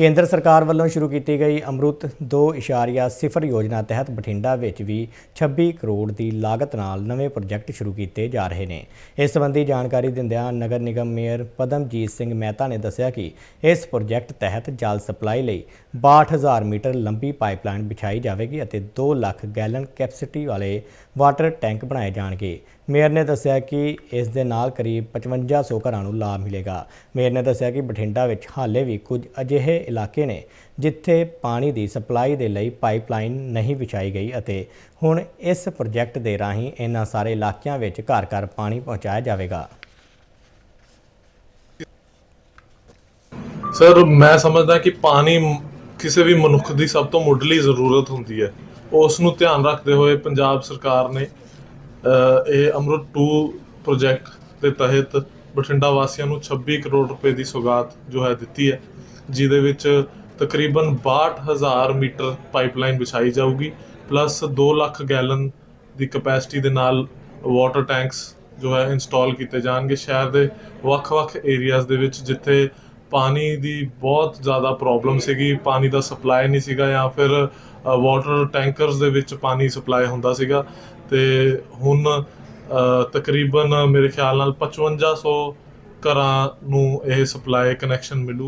ਕੇਂਦਰ ਸਰਕਾਰ ਵੱਲੋਂ ਸ਼ੁਰੂ ਕੀਤੀ ਗਈ ਅਮਰੁਤ 2.0 ਯੋਜਨਾ ਤਹਿਤ ਬਠਿੰਡਾ ਵਿੱਚ ਵੀ 26 ਕਰੋੜ ਦੀ ਲਾਗਤ ਨਾਲ ਨਵੇਂ ਪ੍ਰੋਜੈਕਟ ਸ਼ੁਰੂ ਕੀਤੇ ਜਾ ਰਹੇ ਨੇ। ਇਸ ਸੰਬੰਧੀ ਜਾਣਕਾਰੀ ਦਿੰਦਿਆਂ ਨਗਰ ਨਿਗਮ ਮੇਅਰ ਪਦਮਜੀਤ ਸਿੰਘ ਮਹਿਤਾ ਨੇ ਦੱਸਿਆ ਕਿ ਇਸ ਪ੍ਰੋਜੈਕਟ ਤਹਿਤ ਜਲ ਸਪਲਾਈ ਲਈ 62000 ਮੀਟਰ ਲੰਬੀ ਪਾਈਪਲਾਈਨ ਵਿਛਾਈ ਜਾਵੇਗੀ ਅਤੇ 2 ਲੱਖ ਗੈਲਨ ਕੈਪੈਸਿਟੀ ਵਾਲੇ ਵਾਟਰ ਟੈਂਕ ਬਣਾਏ ਜਾਣਗੇ। ਮੇਅਰ ਨੇ ਦੱਸਿਆ ਕਿ ਇਸ ਦੇ ਨਾਲ ਕਰੀਬ 5500 ਘਰਾਂ ਨੂੰ ਲਾਭ ਮਿਲੇਗਾ। ਮੇਅਰ ਨੇ ਦੱਸਿਆ ਕਿ ਬਠਿੰਡਾ ਵਿੱਚ ਹਾਲੇ ਵੀ ਕੁਝ ਅਜਿਹੇ ਇਲਾਕੇ ਨੇ ਜਿੱਥੇ ਪਾਣੀ ਦੀ ਸਪਲਾਈ ਦੇ ਲਈ ਪਾਈਪਲਾਈਨ ਨਹੀਂ ਵਿਛਾਈ ਗਈ ਅਤੇ ਹੁਣ ਇਸ ਪ੍ਰੋਜੈਕਟ ਦੇ ਰਾਹੀਂ ਇਹਨਾਂ ਸਾਰੇ ਇਲਾਕਿਆਂ ਵਿੱਚ ਘਰ-ਘਰ ਪਾਣੀ ਪਹੁੰਚਾਇਆ ਜਾਵੇਗਾ। ਸਰ, ਮੈਂ ਸਮਝਦਾ ਕਿ ਪਾਣੀ ਕਿਸੇ ਵੀ ਮਨੁੱਖ ਦੀ ਸਭ ਤੋਂ ਮੁੱਢਲੀ ਜ਼ਰੂਰਤ ਹੁੰਦੀ ਹੈ। ਉਸ ਨੂੰ ਧਿਆਨ ਰੱਖਦੇ ਹੋਏ ਪੰਜਾਬ ਸਰਕਾਰ ਨੇ ਇਹ ਅਮਰੁਤ 2 ਪ੍ਰੋਜੈਕਟ ਦੇ ਤਹਿਤ ਬਠਿੰਡਾ ਵਾਸੀਆਂ ਨੂੰ 26 ਕਰੋੜ ਰੁਪਏ ਦੀ ਸੌਗਾਤ ਜੋ ਹੈ ਦਿੱਤੀ ਹੈ, ਜਿਹਦੇ ਵਿੱਚ ਤਕਰੀਬਨ 62000 ਮੀਟਰ ਪਾਈਪਲਾਈਨ ਵਿਛਾਈ ਜਾਊਗੀ ਪਲੱਸ 2 ਲੱਖ ਗੈਲਨ ਦੀ ਕਪੈਸਿਟੀ ਦੇ ਨਾਲ ਵਾਟਰ ਟੈਂਕਸ ਜੋ ਹੈ ਇੰਸਟਾਲ ਕੀਤੇ ਜਾਣਗੇ ਸ਼ਹਿਰ ਦੇ ਵੱਖ-ਵੱਖ ਏਰੀਆਜ਼ ਦੇ ਵਿੱਚ, ਜਿੱਥੇ ਪਾਣੀ ਦੀ ਬਹੁਤ ਜ਼ਿਆਦਾ ਪ੍ਰੋਬਲਮ ਸੀਗੀ। ਪਾਣੀ ਦਾ ਸਪਲਾਈ ਨਹੀਂ ਸੀਗਾ ਜਾਂ ਫਿਰ ਵਾਟਰ ਟੈਂਕਰਸ ਦੇ ਵਿੱਚ ਪਾਣੀ ਸਪਲਾਈ ਹੁੰਦਾ ਸੀਗਾ। ਤੇ ਹੁਣ ਤਕਰੀਬਨ ਮੇਰੇ ਖਿਆਲ ਨਾਲ 5500 ਘਰਾਂ ਨੂੰ ਇਹ ਸਪਲਾਈ ਕਨੈਕਸ਼ਨ ਮਿਲੂ।